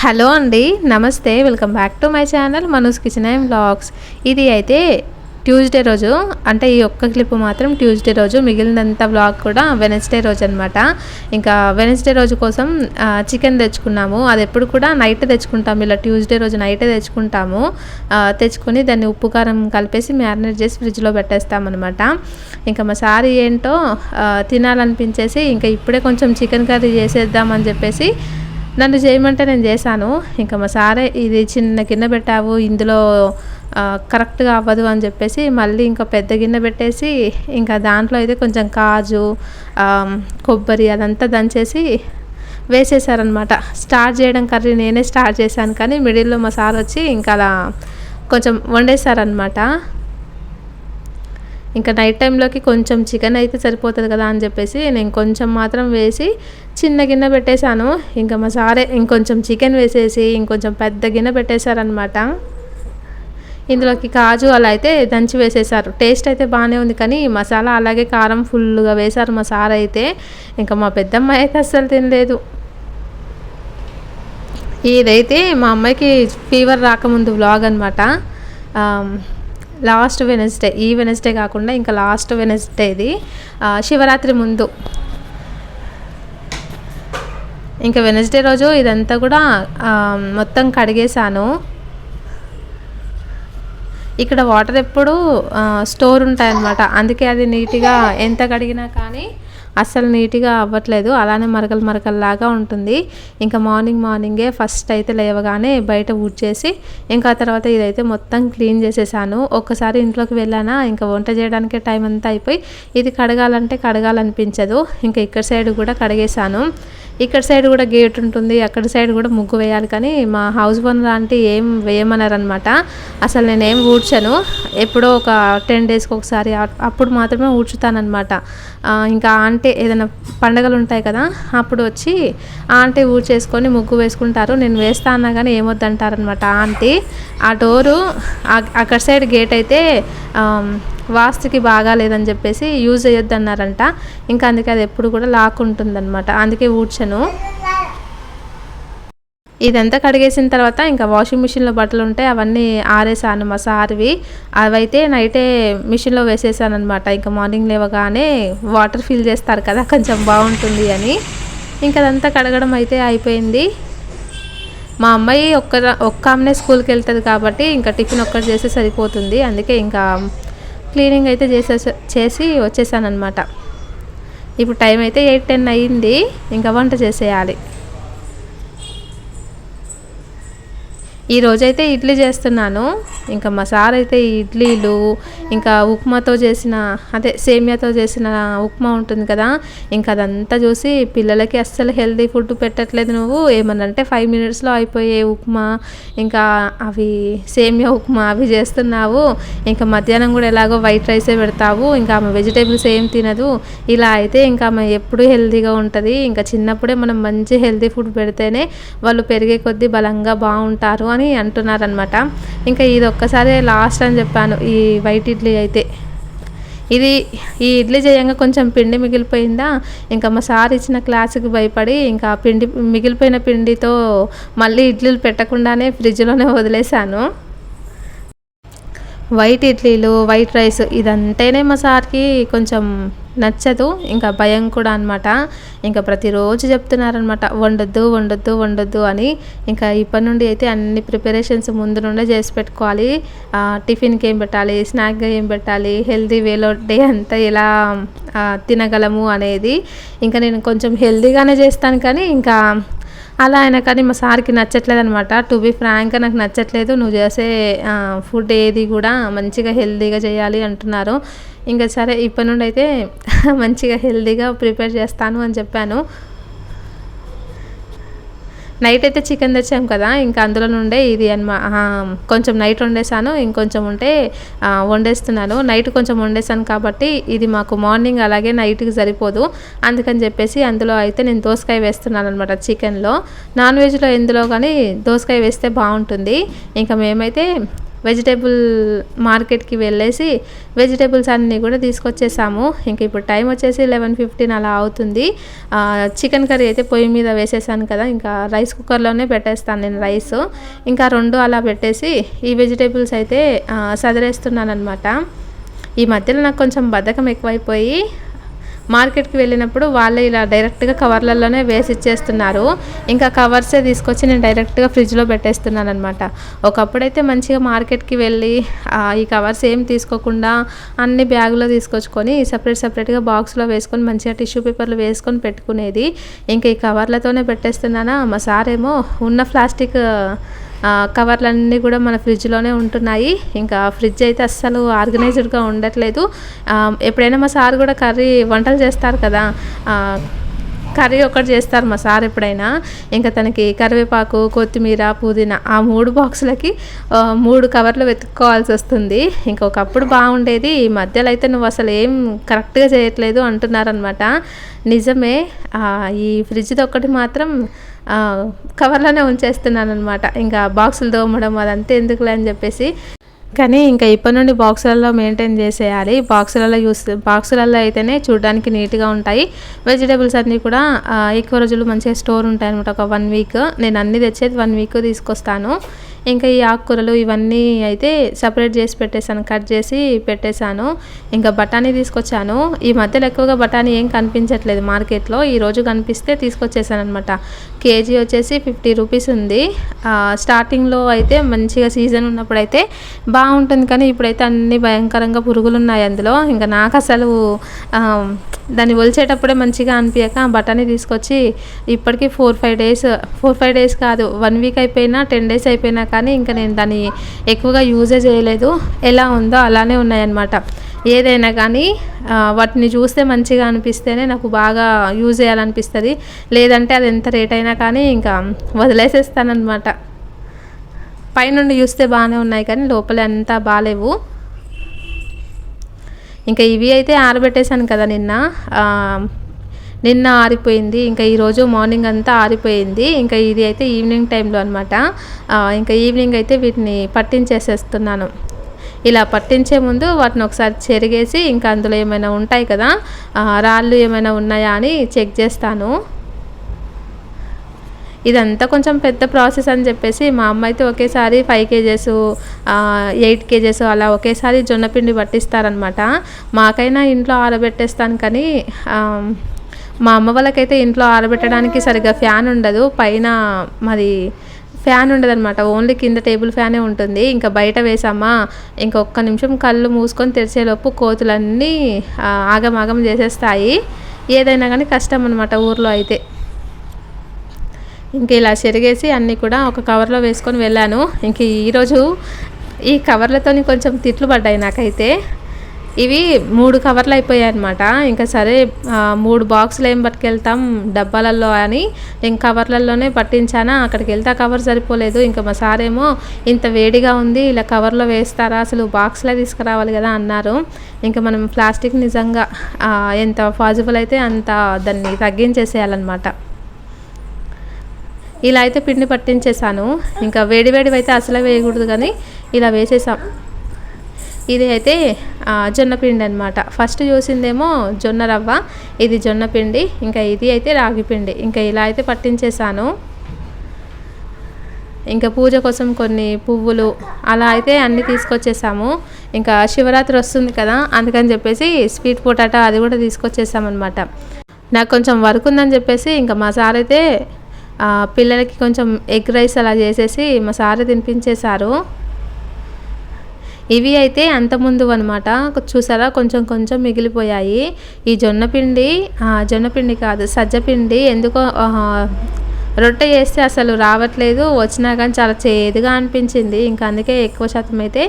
Hello అండి నమస్తే. Welcome back to my channel Manoj kitchen and blogs. ఇది అయితే ట్యూస్డే రోజు అంటే ఈ ఒక్క క్లిప్ మాత్రం ట్యూస్డే రోజు మిగిలినంత బ్లాగ్ కూడా వెనస్డే రోజు అనమాట ఇంకా వెనస్డే రోజు కోసం చికెన్ తెచ్చుకున్నాము. అది ఎప్పుడు కూడా నైట్ తెచ్చుకుంటాము. ఇలా ట్యూస్డే రోజు నైటే తెచ్చుకుంటాము. తెచ్చుకొని దాన్ని ఉప్పు కారం కలిపేసి మ్యారినేట్ చేసి ఫ్రిడ్జ్లో పెట్టేస్తామన్నమాట ఇంకా మా సారీ ఏంటో తినాలనిపించేసి ఇంకా ఇప్పుడే కొంచెం చికెన్ కర్రీ చేసేద్దామని చెప్పేసి నన్ను చేయమంటే నేను చేశాను. ఇంకా మా సారే ఇది చిన్న గిన్నె పెట్టావు ఇందులో కరెక్ట్గా అవ్వదు అని చెప్పేసి మళ్ళీ ఇంకా పెద్ద గిన్నె పెట్టేసి ఇంకా దాంట్లో అయితే కొంచెం కాజు కొబ్బరి అదంతా దంచేసి వేసేసారనమాట స్టార్ట్ చేయడం కర్రీ నేనే స్టార్ట్ చేశాను కానీ మిడిల్లో మా సార్ వచ్చి ఇంకా అలా కొంచెం వండేశారనమాట ఇంకా నైట్ టైంలోకి కొంచెం చికెన్ అయితే సరిపోతుంది కదా అని చెప్పేసి నేను కొంచెం మాత్రం వేసి చిన్న గిన్నె పెట్టేశాను. ఇంకా మా సారే ఇంకొంచెం చికెన్ వేసేసి ఇంకొంచెం పెద్ద గిన్నె పెట్టేశారనమాట ఇందులోకి కాజు అలా అయితే దంచి వేసేసారు టేస్ట్ అయితే బాగానే ఉంది కానీ మసాలా అలాగే కారం ఫుల్గా వేశారు మా సార్ అయితే. ఇంకా మా పెద్దమ్మ అయితే అస్సలు తినలేదు. ఇదైతే మా అమ్మాయికి ఫీవర్ రాకముందు వ్లాగ్ అనమాట లాస్ట్ వెనస్డే ఈ వెనస్డే కాకుండా ఇంకా లాస్ట్ వెనస్డేది శివరాత్రి ముందు. ఇంకా వెనస్డే రోజు ఇదంతా కూడా మొత్తం కడిగేశాను. ఇక్కడ వాటర్ ఎప్పుడు స్టోర్ ఉంటాయన్నమాట. అందుకే అది నీట్గా ఎంత కడిగినా కానీ అస్సలు నీట్గా అవ్వట్లేదు. అలానే మరకలు మరకల్లాగా ఉంటుంది. ఇంకా మార్నింగ్ మార్నింగే ఫస్ట్ అయితే లేవగానే బయట ఊడ్చేసి ఇంకా తర్వాత ఇదైతే మొత్తం క్లీన్ చేసేసాను. ఒక్కసారి ఇంట్లోకి వెళ్ళానా ఇంకా వంట చేయడానికే టైం అంతా అయిపోయి ఇది కడగాలంటే కడగాలనిపించదు. ఇంకా ఇక్కడ సైడ్ కూడా కడిగేశాను. ఇక్కడ సైడ్ కూడా గేట్ ఉంటుంది అక్కడ సైడ్ కూడా ముగ్గు వేయాలి కానీ మా హౌస్ ఓన్ లాంటి ఏం వేయమన్నారనమాట అసలు నేను ఏం ఊడ్చాను. ఎప్పుడో ఒక టెన్ డేస్కి ఒకసారి అప్పుడు మాత్రమే ఊడ్చుతానమాట ఇంకా ఆంటీ అంటే ఏదైనా పండగలు ఉంటాయి కదా అప్పుడు వచ్చి ఆంటీ ఊడ్చేసుకొని ముగ్గు వేసుకుంటారు. నేను వేస్తా అన్నా కానీ ఏమొద్దంటారనమాట. ఆంటీ ఆ డోరు అక్కడ సైడ్ గేట్ అయితే వాస్తుకి బాగా లేదని చెప్పేసి యూజ్ చేయొద్దన్నారంట. ఇంకా అందుకే అది ఎప్పుడు కూడా లాక్ ఉంటుందన్నమాట. అందుకే ఊడ్చను. ఇదంతా కడిగేసిన తర్వాత ఇంకా వాషింగ్ మిషన్లో బట్టలు ఉంటే అవన్నీ ఆరేసాను మా సార్వి అవైతే నైటే మిషన్లో వేసేసాను అనమాట ఇంకా మార్నింగ్ లేవగానే వాటర్ ఫిల్ చేస్తారు కదా కొంచెం బాగుంటుంది అని. ఇంకా అదంతా కడగడం అయితే అయిపోయింది. మా అమ్మాయి ఒక్క ఒక్క ఆమెనే స్కూల్కి వెళ్తుంది కాబట్టి ఇంకా టిఫిన్ ఒక్కటి చేస్తే సరిపోతుంది. అందుకే ఇంకా క్లీనింగ్ అయితే చేసే చేసి వచ్చేసానమాట ఇప్పుడు టైం అయితే ఎయిట్ టెన్ అయ్యింది ఇంకా వంట చేసేయాలి. ఈ రోజైతే ఇడ్లీ చేస్తున్నాను. ఇంకా మా సార్ అయితే ఇడ్లీలు ఇంకా ఉప్మాతో చేసిన అదే సేమియాతో చేసిన ఉప్మా ఉంటుంది కదా ఇంకా అదంతా చూసి పిల్లలకి అస్సలు హెల్దీ ఫుడ్ పెట్టట్లేదు నువ్వు. ఏమనంటే ఫైవ్ మినిట్స్లో అయిపోయే ఉప్మా ఇంకా అవి సేమియా ఉప్మా అవి చేస్తున్నావు. ఇంకా మధ్యాహ్నం కూడా ఎలాగో వైట్ రైసే పెడతావు. ఇంకా ఆమె వెజిటేబుల్స్ ఏం తినదు. ఇలా అయితే ఇంకా ఆమె ఎప్పుడు హెల్దీగా ఉంటుంది. ఇంకా చిన్నప్పుడే మనం మంచి హెల్దీ ఫుడ్ పెడితేనే వాళ్ళు పెరిగే కొద్దీ బలంగా బాగుంటారు అని అని అంటున్నారనమాట ఇంకా ఇది ఒక్కసారి లాస్ట్ అని చెప్పాను ఈ వైట్ ఇడ్లీ అయితే. ఇది ఈ ఇడ్లీ చేయంగా కొంచెం పిండి మిగిలిపోయిందా? ఇంకా మా సార్ ఇచ్చిన క్లాసుకి భయపడి ఇంకా పిండి మిగిలిపోయిన పిండితో మళ్ళీ ఇడ్లీలు పెట్టకుండానే ఫ్రిడ్జ్లోనే వదిలేశాను. వైట్ ఇడ్లీలు వైట్ రైస్ ఇదంటేనే మా సార్కి కొంచెం నచ్చదు ఇంకా భయం కూడా అనమాట ఇంకా ప్రతిరోజు చెప్తున్నారనమాట వండొద్దు వండొద్దు వండొద్దు అని. ఇంకా ఇప్పటి నుండి అయితే అన్ని ప్రిపరేషన్స్ ముందు నుండే చేసి పెట్టుకోవాలి. టిఫిన్కి ఏం పెట్టాలి స్నాక్గా ఏం పెట్టాలి హెల్తీ వేలో డే అంతా ఎలా తినగలము అనేది. ఇంకా నేను కొంచెం హెల్దీగానే చేస్తాను కానీ ఇంకా అలా అయినా కానీ మా సార్కి నచ్చట్లేదు అనమాట టు బీ ఫ్రాంక్గా నాకు నచ్చట్లేదు. నువ్వు చేసే ఫుడ్ ఏది కూడా మంచిగా హెల్తీగా చేయాలి అంటున్నారు. ఇంకా సరే ఇప్పటి నుండి అయితే మంచిగా హెల్దీగా ప్రిపేర్ చేస్తాను అని చెప్పాను. నైట్ అయితే చికెన్ తెచ్చాం కదా ఇంకా అందులో నుండే ఇది అనమా కొంచెం నైట్ వండేసాను ఇంకొంచెం ఉంటే వండేస్తున్నాను. నైట్ కొంచెం వండేసాను కాబట్టి ఇది మాకు మార్నింగ్ అలాగే నైట్కి సరిపోదు. అందుకని చెప్పేసి అందులో అయితే నేను దోసకాయ వేస్తున్నాను అనమాట చికెన్లో. నాన్ వెజ్లో ఎందులో కానీ దోసకాయ వేస్తే బాగుంటుంది. ఇంకా మేమైతే వెజిటేబుల్ మార్కెట్కి వెళ్ళేసి వెజిటేబుల్స్ అన్నీ కూడా తీసుకొచ్చేసాము. ఇంక ఇప్పుడు టైం వచ్చేసి లెవెన్ ఫిఫ్టీన్ అలా అవుతుంది. చికెన్ కర్రీ అయితే పొయ్యి మీద వేసేసాను కదా ఇంకా రైస్ కుక్కర్లోనే పెట్టేస్తాను నేను రైస్. ఇంకా రెండు అలా పెట్టేసి ఈ వెజిటేబుల్స్ అయితే సదిరేస్తున్నాను అనమాట ఈ మధ్యలో నాకు కొంచెం బద్ధకం ఎక్కువైపోయి మార్కెట్కి వెళ్ళినప్పుడు వాళ్ళే ఇలా డైరెక్ట్గా కవర్లలోనే వేసి ఇచ్చేస్తున్నారు. ఇంకా కవర్సే తీసుకొచ్చి నేను డైరెక్ట్గా ఫ్రిడ్జ్లో పెట్టేస్తున్నాను అనమాట ఒకప్పుడైతే మంచిగా మార్కెట్కి వెళ్ళి ఈ కవర్స్ ఏం తీసుకోకుండా అన్ని బ్యాగులో తీసుకొచ్చుకొని సపరేట్ సపరేట్గా బాక్స్లో వేసుకొని మంచిగా టిష్యూ పేపర్లు వేసుకొని పెట్టుకునేది. ఇంకా ఈ కవర్లతోనే పెట్టేస్తున్నానా? మా సార్ ఏమో ఉన్న ప్లాస్టిక్ కవర్లన్నీ కూడా మన ఫ్రిడ్జ్లోనే ఉంటున్నాయి. ఇంకా ఫ్రిడ్జ్ అయితే అస్సలు ఆర్గనైజ్డ్గా ఉండట్లేదు. ఎప్పుడైనా మా సార్ కూడా కర్రీ వంటలు చేస్తారు కదా కర్రీ ఒకటి చేస్తారు మా సార్ ఎప్పుడైనా. ఇంకా తనకి కరివేపాకు కొత్తిమీర పుదీనా ఆ మూడు బాక్సులకి మూడు కవర్లు వెతుక్కోవాల్సి వస్తుంది. ఇంకా ఒకప్పుడు బాగుండేది ఈ మధ్యలో అయితే నువ్వు అసలు ఏం కరెక్ట్గా చేయట్లేదు అంటున్నారనమాట నిజమే ఈ ఫ్రిడ్జ్ది ఒక్కటి మాత్రం కవర్లోనే ఉంచేస్తున్నాను అనమాట ఇంకా బాక్సులు దోమడం అదంతా ఎందుకులే అని చెప్పేసి. కానీ ఇంకా ఇప్పటి నుండి బాక్సులలో మెయింటైన్ చేసేయాలి. బాక్సులలో యూస్ బాక్సులలో అయితేనే చూడడానికి నీట్గా ఉంటాయి. వెజిటేబుల్స్ అన్నీ కూడా ఎక్కువ రోజులు మంచిగా స్టోర్ ఉంటాయి అనమాట ఒక వన్ వీక్. నేను అన్ని తెచ్చేది వన్ వీక్ తీసుకొస్తాను. ఇంకా ఈ ఆకుకూరలు ఇవన్నీ అయితే సపరేట్ చేసి పెట్టేశాను. కట్ చేసి పెట్టేశాను. ఇంకా బఠానీ తీసుకొచ్చాను. ఈ మధ్యలో ఎక్కువగా బఠానీ ఏం కనిపించట్లేదు మార్కెట్లో. ఈరోజు కనిపిస్తే తీసుకొచ్చేసాను అనమాట కేజీ వచ్చేసి ఫిఫ్టీ రూపీస్ ఉంది. స్టార్టింగ్లో అయితే మంచిగా సీజన్ ఉన్నప్పుడైతే బాగుంటుంది కానీ ఇప్పుడైతే అన్ని భయంకరంగా పురుగులు ఉన్నాయి అందులో. ఇంకా నాకు అసలు దాన్ని ఒలిచేటప్పుడే మంచిగా అనిపించక బఠానీ తీసుకొచ్చి ఇప్పటికీ four five days four five days కాదు వన్ వీక్ అయిపోయినా టెన్ డేస్ అయిపోయినా కానీ ఇంకా నేను దాన్ని ఎక్కువగా యూజే చేయలేదు. ఎలా ఉందో అలానే ఉన్నాయన్నమాట. ఏదైనా కానీ వాటిని చూస్తే మంచిగా అనిపిస్తేనే నాకు బాగా యూజ్ చేయాలనిపిస్తుంది. లేదంటే అది ఎంత రేట్ అయినా కానీ ఇంకా వదిలేసేస్తానమాట పైనుండి చూస్తే బాగానే ఉన్నాయి కానీ లోపల అంతా బాగాలేవు ఇంకా ఇవి అయితే ఆరబెట్టేశాను కదా నిన్న. నిన్న ఆరిపోయింది. ఇంకా ఈరోజు మార్నింగ్ అంతా ఆరిపోయింది. ఇంకా ఇది అయితే ఈవినింగ్ టైంలో అనమాట ఇంకా ఈవినింగ్ అయితే వీటిని పట్టించేసేస్తున్నాను. ఇలా పట్టించే ముందు వాటిని ఒకసారి చెరిగేసి ఇంకా అందులో ఏమైనా ఉంటాయి కదా రాళ్ళు ఏమైనా ఉన్నాయా అని చెక్ చేస్తాను. ఇదంతా కొంచెం పెద్ద ప్రాసెస్ అని చెప్పేసి మా అమ్మ అయితే ఒకేసారి ఫైవ్ కేజెస్ ఎయిట్ కేజెస్ అలా ఒకేసారి జొన్నపిండి పట్టిస్తారనమాట మాకైనా ఇంట్లో ఆరబెట్టేస్తాను కానీ మా అమ్మ వాళ్ళకైతే ఇంట్లో ఆరబెట్టడానికి సరిగ్గా ఫ్యాన్ ఉండదు. పైన మరి ఫ్యాన్ ఉండదు అనమాట ఓన్లీ కింద టేబుల్ ఫ్యానే ఉంటుంది. ఇంకా బయట వేసామా? ఇంకొక నిమిషం కళ్ళు మూసుకొని తెరిచేలోపు కోతులన్నీ ఆగమాగం చేసేస్తాయి. ఏదైనా కానీ కష్టం అనమాట ఊర్లో అయితే. ఇంక ఇలా చెరిగేసి అన్నీ కూడా ఒక కవర్లో వేసుకొని వెళ్ళాను. ఇంక ఈరోజు ఈ కవర్లతోని కొంచెం తిట్లు పడ్డాయి నాకైతే. ఇవి మూడు కవర్లు అయిపోయాయి అనమాట ఇంకా సరే మూడు బాక్సులు ఏం పట్టుకెళ్తాం? డబ్బాలలో అని ఇంక కవర్లలోనే పట్టించానా? అక్కడికి వెళ్తే కవర్ సరిపోలేదు. ఇంకా మా సారేమో ఇంత వేడిగా ఉంది ఇలా కవర్లో వేస్తారా? అసలు బాక్స్లో తీసుకురావాలి కదా అన్నారు. ఇంకా మనం ప్లాస్టిక్ నిజంగా ఎంత పాజిబుల్ అయితే అంత దాన్ని తగ్గించేసేయాలన్నమాట. ఇలా అయితే పిండి పట్టించేసాను ఇంకా వేడివేడివి అయితే అసలే వేయకూడదు కానీ ఇలా వేసేసాం. ఇది అయితే జొన్నపిండి అనమాట ఫస్ట్ చూసిందేమో జొన్న రవ్వ ఇది జొన్నపిండి ఇంకా ఇది అయితే రాగి పిండి. ఇంకా ఇలా అయితే పట్టించేసాను ఇంకా పూజ కోసం కొన్ని పువ్వులు అలా అయితే అన్నీ తీసుకొచ్చేసాము. ఇంకా శివరాత్రి వస్తుంది కదా అందుకని చెప్పేసి స్వీట్ పొటాటో అది కూడా తీసుకొచ్చేసామన్నమాట. నాకు కొంచెం వర్క్ ఉందని చెప్పేసి ఇంకా మా సార్ అయితే పిల్లలకి కొంచెం ఎగ్ రైస్ అలా చేసేసి మా సార్ తినిపించేశారు. ఇవి అయితే అంత ముందు అనమాట చూసారా? కొంచెం కొంచెం మిగిలిపోయాయి. ఈ జొన్నపిండి జొన్నపిండి కాదు సజ్జపిండి ఎందుకో రొట్టె చేస్తే అసలు రావట్లేదు. వచ్చినా కానీ చాలా చేదుగా అనిపించింది. ఇంకా అందుకే ఎక్కువ శాతం అయితే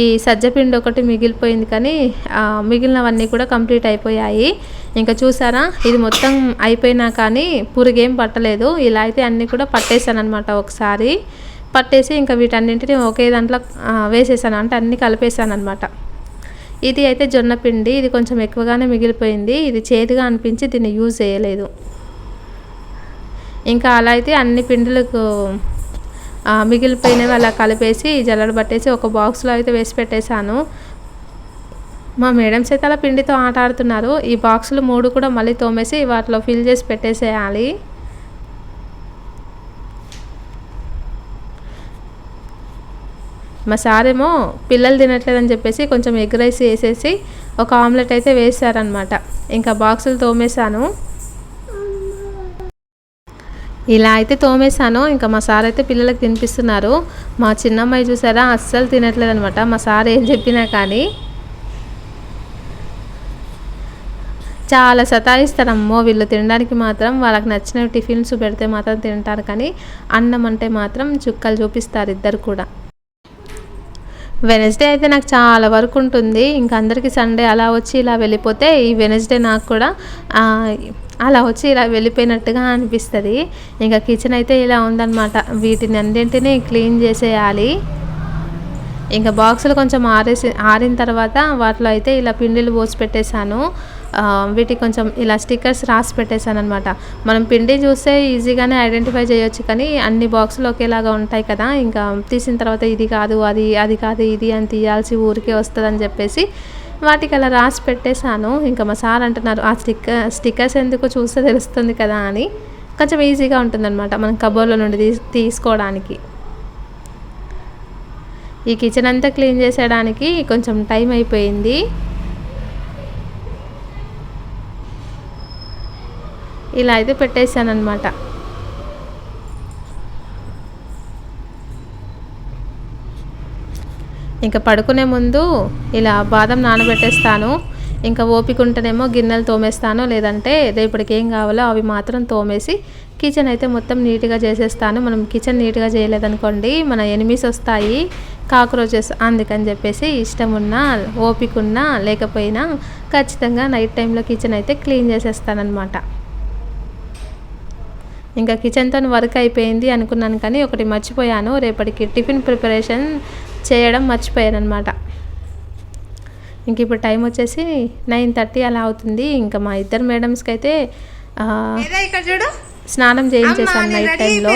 ఈ సజ్జపిండి ఒకటి మిగిలిపోయింది కానీ మిగిలినవన్నీ కూడా కంప్లీట్ అయిపోయాయి. ఇంకా చూసారా? ఇది మొత్తం అయిపోయినా కానీ పురుగేం పట్టలేదు. ఇలా అయితే అన్నీ కూడా పట్టేశాను అనమాట ఒకసారి. పట్టేసి ఇంకా వీటన్నింటిని ఒకే దాంట్లో వేసేసాను. అంటే అన్నీ కలిపేసాను అనమాట ఇది అయితే జొన్న పిండి. ఇది కొంచెం ఎక్కువగానే మిగిలిపోయింది. ఇది చేదుగా అనిపించి దీన్ని యూజ్ చేయలేదు. ఇంకా అలా అయితే అన్ని పిండిలకు మిగిలిపోయినవి అలా కలిపేసి జల్లడ పట్టేసి ఒక బాక్స్లో అయితే వేసి పెట్టేశాను. మా మేడమ్స్ అయితే అలా పిండితో ఆట ఆడుతున్నారు. ఈ బాక్సులు మూడు కూడా మళ్ళీ తోమేసి వాటిలో ఫిల్ చేసి పెట్టేసేయాలి. మా సారేమో పిల్లలు తినట్లేదని చెప్పేసి కొంచెం ఎగ్ రైస్ వేసేసి ఒక ఆమ్లెట్ అయితే వేసారనమాట ఇంకా బాక్సులు తోమేశాను. ఇలా అయితే తోమేశాను. ఇంకా మా సార్ అయితే పిల్లలకు తినిపిస్తున్నారు. మా చిన్నమ్మాయి చూసారా? అస్సలు తినట్లేదు అనమాట మా సార్ ఏం చెప్పినా కానీ. చాలా సతాయిస్తారమ్మో వీళ్ళు తినడానికి మాత్రం. వాళ్ళకి నచ్చిన టిఫిన్స్ పెడితే మాత్రం తింటారు కానీ అన్నం అంటే మాత్రం చుక్కలు చూపిస్తారు ఇద్దరు కూడా. వెనస్డే అయితే నాకు చాలా వర్క్ ఉంటుంది. ఇంకా అందరికీ సండే అలా వచ్చి ఇలా వెళ్ళిపోతే ఈ వెనస్డే నాకు కూడా అలా వచ్చి ఇలా వెళ్ళిపోయినట్టుగా అనిపిస్తుంది. ఇంకా కిచెన్ అయితే ఇలా ఉందన్నమాట. వీటిని అన్నింటినీ క్లీన్ చేసేయాలి. ఇంకా బాక్సులు కొంచెం ఆరేసి ఆరిన తర్వాత వాటిలో అయితే ఇలా పిండిలు పోసి పెట్టేశాను. వీటికి కొంచెం ఇలా స్టిక్కర్స్ రాసి పెట్టేశాను అనమాట మనం పిండి చూస్తే ఈజీగానే ఐడెంటిఫై చేయొచ్చు కానీ అన్ని బాక్సులు ఒకేలాగా ఉంటాయి కదా. ఇంకా తీసిన తర్వాత ఇది కాదు అది అది కాదు ఇది అని తీయాల్సి ఊరికే వస్తుందని చెప్పేసి వాటికి అలా రాసి పెట్టేశాను. ఇంకా మా సార్ అంటున్నారు ఆ స్టిక్కర్ స్టిక్కర్స్ ఎందుకు చూస్తే తెలుస్తుంది కదా అని. కొంచెం ఈజీగా ఉంటుందన్నమాట మనం కబోర్డ్లో నుండి తీ తీసుకోవడానికి. ఈ కిచెన్ అంతా క్లీన్ చేసేయడానికి కొంచెం టైం అయిపోయింది. ఇలా అయితే పెట్టేశాను అనమాట ఇంకా పడుకునే ముందు ఇలా బాదం నానబెట్టేస్తాను. ఇంకా ఓపిక ఉంటేనేమో గిన్నెలు తోమేస్తాను. లేదంటే రేపటికి ఏం కావాలో అవి మాత్రం తోమేసి కిచెన్ అయితే మొత్తం నీట్గా చేసేస్తాను. మనం కిచెన్ నీట్గా చేయలేదనుకోండి మన ఎనిమీస్ వస్తాయి. కాక్రోచెస్ అందుకని చెప్పేసి ఇష్టం ఉన్నా ఓపిక ఉన్నా లేకపోయినా ఖచ్చితంగా నైట్ టైంలో కిచెన్ అయితే క్లీన్ చేసేస్తానమాట ఇంకా కిచెన్తో వర్క్ అయిపోయింది అనుకున్నాను కానీ ఒకటి మర్చిపోయాను. రేపటికి టిఫిన్ ప్రిపరేషన్ చేయడం మర్చిపోయాను అనమాట ఇంక ఇప్పుడు టైం వచ్చేసి నైన్ థర్టీ అలా అవుతుంది. ఇంకా మా ఇద్దరు మేడమ్స్కి అయితే చూడు? స్నానం చేయించేసాను నైట్ టైంలో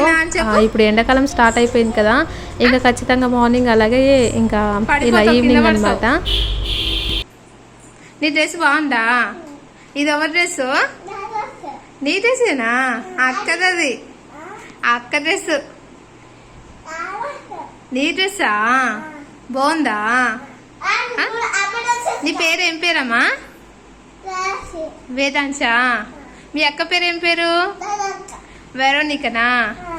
ఇప్పుడు ఎండాకాలం స్టార్ట్ అయిపోయింది కదా. ఇంకా ఖచ్చితంగా మార్నింగ్ అలాగే ఇంకా ఇలా ఈవినింగ్ అనమాట నీ డ్రెస్ బాగుందా? ఇది ఎవరి డ్రెస్ నీ డ్రెస్సేనా అక్కదది. అక్క డ్రెస్. నీ డ్రెస్సా? బాగుందా? నీ పేరు ఏం పేరమ్మా? వేదాంశా? మీ అక్క పేరు ఏం పేరు? వెరోనికనా?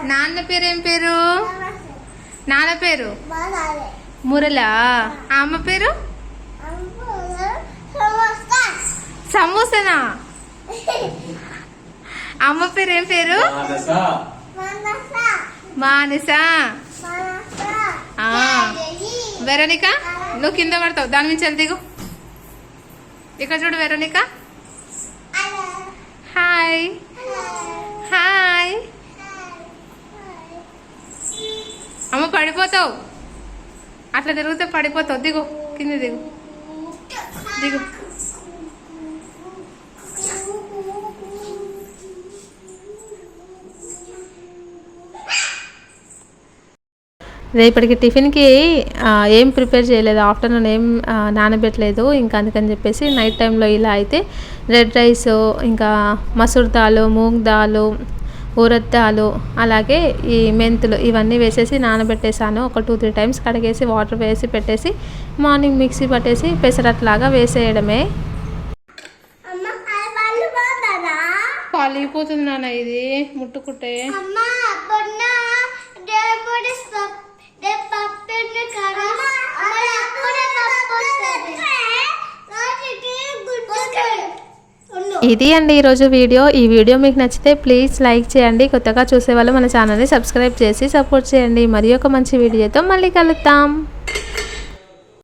నాన్న పేరు ఏం పేరు? నాన్న పేరు? మురళా. అమ్మ పేరు? సమోసానా? అమ్మ పేరు ఏం పేరు? మానస. ఆ, వెరోనిక నువ్వు కింద పడతావు. దాని నుంచి వెళ్ళి దిగు. ఇక్కడ చూడు వెరోనిక. హాయ్. హాయ్. అమ్మ పడిపోతావు. అట్లా తిరిగితే పడిపోతావు. దిగు. కింద దిగు. దిగు. రేపటికి టిఫిన్కి ఏం ప్రిపేర్ చేయలేదు. ఆఫ్టర్నూన్ ఏం నానబెట్టలేదు. ఇంకా అందుకని చెప్పేసి నైట్ టైంలో ఇలా అయితే రెడ్ రైస్ ఇంకా మసూర్ దాలు మూంగ్ దాలు ఊరద్ దాలు అలాగే ఈ మెంతులు ఇవన్నీ వేసేసి నానబెట్టేసాను. ఒక టూ త్రీ టైమ్స్ కడిగేసి వాటర్ వేసి పెట్టేసి మార్నింగ్ మిక్సీ పట్టేసి పెసరట్లాగా వేసేయడమే. పలిగిపోతుంది నాన్న ఇది ముట్టుకుంటే. ఇది అండి ఈరోజు వీడియో. ఈ వీడియో మీకు నచ్చితే ప్లీజ్ లైక్ చేయండి. కొత్తగా చూసేవాళ్ళు మన ఛానల్ని సబ్స్క్రైబ్ చేసి సపోర్ట్ చేయండి. మరి ఒక మంచి వీడియోతో మళ్ళీ కలుద్దాం.